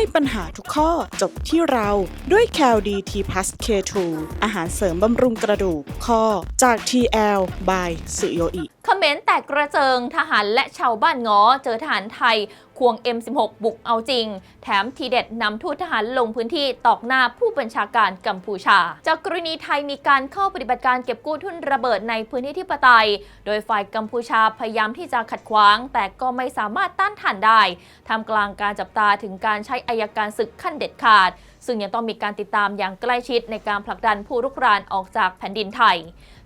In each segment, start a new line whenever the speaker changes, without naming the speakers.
ให้ปัญหาทุกข้อจบที่เราด้วย c a l d t p l u s K2 อาหารเสริมบำรุงกระดูกข้อจาก TL by สุโยอิ
คอมเมนต์แตกกระเจิงทหารและชาวบ้านง้อเจอทหารไทย ควง M16 บุกเอาจริง แถมทีเด็ดนำทูตทหารลงพื้นที่ตอกหน้าผู้บัญชาการกัมพูชา จากกรณีไทยมีการเข้าปฏิบัติการเก็บกู้ทุนระเบิดในพื้นที่ที่ปไตย โดยฝ่ายกัมพูชาพยายามที่จะขัดขวาง แต่ก็ไม่สามารถต้านทานได้ทำกลางการจับตาถึงการใช้อายการศึกขั้นเด็ดขาด ซึ่งยังต้องมีการติดตามอย่างใกล้ชิดในการผลักดันผู้รุกรานออกจากแผ่นดินไทย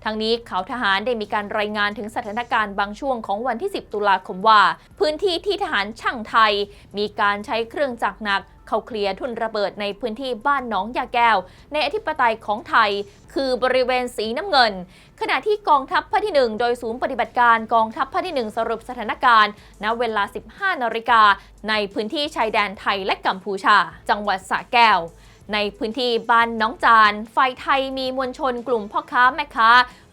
ทั้งนี้เขาทหารได้มีการรายงานถึงสถานการณ์บางช่วงของวันที่ 10 ตุลาคมว่า พื้นที่ที่ทหารช่างไทย มีการใช้เครื่องจักรหนักเขาเคลียร์ทุนระเบิดในพื้นที่บ้านหนองยาแก้ว ในอธิปไตยของไทย คือบริเวณสีน้ำเงิน ขณะที่กองทัพภาคที่ 1 โดยศูนย์ปฏิบัติการกองทัพภาคที่ 1 สรุปสถานการณ์ณเวลา 15นาฬิกาในพื้นที่ชายแดนไทยและกัมพูชา จังหวัดสระแก้ว ในพื้นที่บ้านน้องจานฝ่ายไทยมีมวลชนกลุ่มพ่อค้าแม่ค้า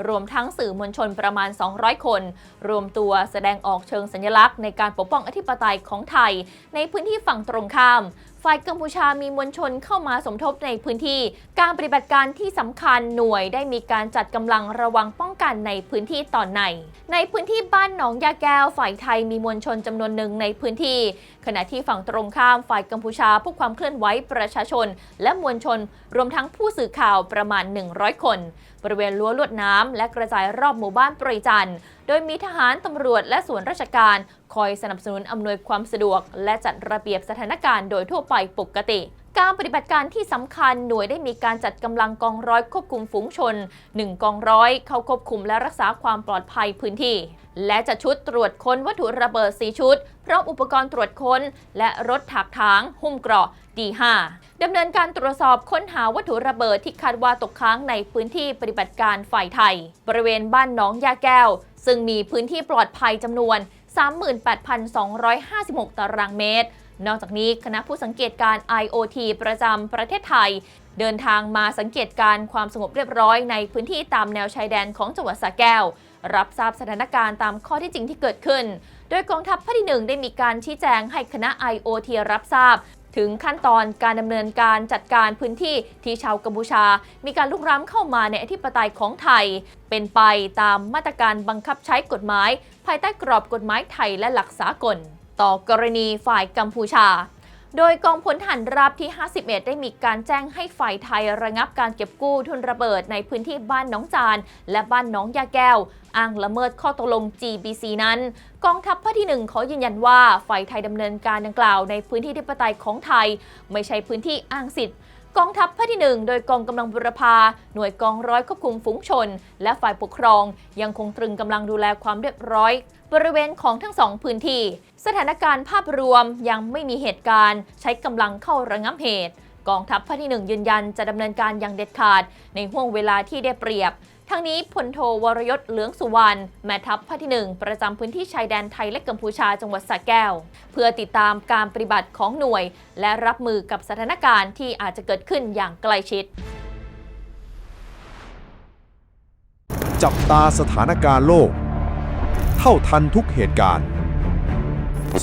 รวมทั้งสื่อมวลชนประมาณ 200 คน รวมตัวแสดงออกเชิงสัญลักษณ์ในการปกป้องอธิปไตยของไทย ในพื้นที่ฝั่งตรงข้าม ฝ่ายกัมพูชามีมวลชนเข้ามาสมทบในพื้นที่ การปฏิบัติการที่สำคัญหน่วยได้มีการจัดกำลังระวังป้อง กันในพื้นที่ตอนใน ในพื้นที่บ้านหนองยาแก้วฝ่ายไทยมีมวลชนจำนวนหนึ่งในพื้นที่ ขณะที่ฝั่งตรงข้ามฝ่ายกัมพูชาผู้ความเคลื่อนไหวประชาชน และมวลชนรวมทั้งผู้สื่อข่าวประมาณ 100 คน บริเวณรั้วลวดน้ำและกระจายรอบหมู่บ้านปริจันทร์โดยมีทหารตำรวจและส่วนราชการ คอยสนับสนุนอำนวยความสะดวก และจัดระเบียบสถานการณ์โดยทั่วไปปกติ การปฏิบัติการที่สำคัญหน่วยได้มีการจัดกำลังกองร้อยควบคุมฝูงชน 1 กองร้อย เข้าควบคุมและรักษาความปลอดภัยพื้นที่ และจัดชุดตรวจค้นวัตถุระเบิด 4 ชุด พร้อมอุปกรณ์ตรวจค้น และรถถักถาง หุ้มเกราะ D5 ดำเนินการตรวจสอบค้นหาวัตถุระเบิดที่คาดว่าตกค้างในพื้นที่ปฏิบัติการฝ่ายไทย บริเวณบ้านหนองยาแก้ว ซึ่งมีพื้นที่ปลอดภัยจำนวน 38,256 ตารางเมตร นอกจากนี้คณะผู้สังเกตการ IOT ประจำประเทศไทย เดินทางมาสังเกตการณ์ความสงบเรียบร้อยในพื้นที่ตามแนวชายแดนของจังหวัดสระแก้ว รับทราบสถานการณ์ตามข้อที่จริงที่เกิดขึ้น โดยกองทัพภาคที่หนึ่งได้มีการชี้แจงให้คณะ IOT รับทราบถึงขั้นตอนการดำเนินการจัดการพื้นที่ที่ชาวกัมพูชา มีการลุกร้ำเข้ามาในอธิปไตยของไทย เป็นไปตามมาตรการบังคับใช้กฎหมาย ภายใต้กรอบกฎหมายไทยและหลักสากล ต่อกรณีฝ่ายกัมพูชา โดยกองพลทหารราบที่ 51 ได้มีการแจ้งให้ฝ่ายไทยระงับการเก็บกู้ทุนระเบิดในพื้นที่บ้านน้องจาน และบ้านน้องยาแก้ว อ้างละเมิดข้อตกลง GBC นั้น กองทัพภาคที่ 1 ขอยืนยันว่าฝ่ายไทยดำเนินการดังกล่าวในพื้นที่ที่ปไตยของไทย ไม่ใช่พื้นที่อ้างสิทธิ์ กองทัพภาคที่ 1 โดยกองกำลังบุรพา หน่วยกองร้อยควบคุมฝูงชน และฝ่ายปกครอง ยังคงตรึงกำลังดูแลความเรียบร้อย บริเวณของทั้งสองพื้นที่ สถานการณ์ภาพรวมยังไม่มีเหตุการณ์ ใช้กำลังเข้าระงับเหตุ กองทัพภาคที่ 1 ยืนยันจะดำเนินการอย่างเด็ดขาด ในห่วงเวลาที่ได้เปรียบ ทั้งนี้พลโทวรยศเหลืองสุวรรณแม่ทัพภาคที่ 1 ประจำพื้นที่ชายแดนไทยและกัมพูชาจังหวัดสระแก้ว เพื่อติดตามการปฏิบัติของหน่วย และรับมือกับสถานการณ์ที่อาจจะเกิดขึ้นอย่างใกล้ชิด
จับตาสถานการณ์โลก เท่าทันทุกเหตุการณ์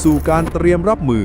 สู่การเตรียมรับมือ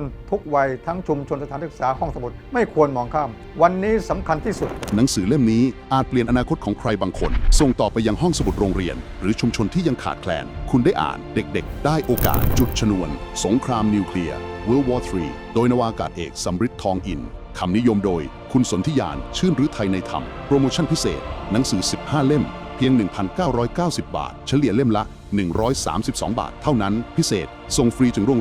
ทุกวัยทั้งชุมชนสถานศึกษาห้องสมุดไม่ควรมองข้าม วันนี้สำคัญที่สุด
หนังสือเล่มนี้อาจเปลี่ยนอนาคตของใครบางคน ส่งต่อไปยังห้องสมุดโรงเรียน หรือชุมชนที่ยังขาดแคลน คุณได้อ่านเด็กๆ ได้โอกาสจุดชนวน สงครามนิวเคลียร์ World War III โดยนวากาศเอกสำริดทองอินคำนิยมโดย คุณสนธิยานชื่นฤทัยในธรรม โปรโมชั่นพิเศษ หนังสือ 15 เล่ม เพียง 1,990 บาท เฉลี่ยเล่มละ 132 บาท เท่านั้นพิเศษ ส่งฟรีถึงโรงเรียน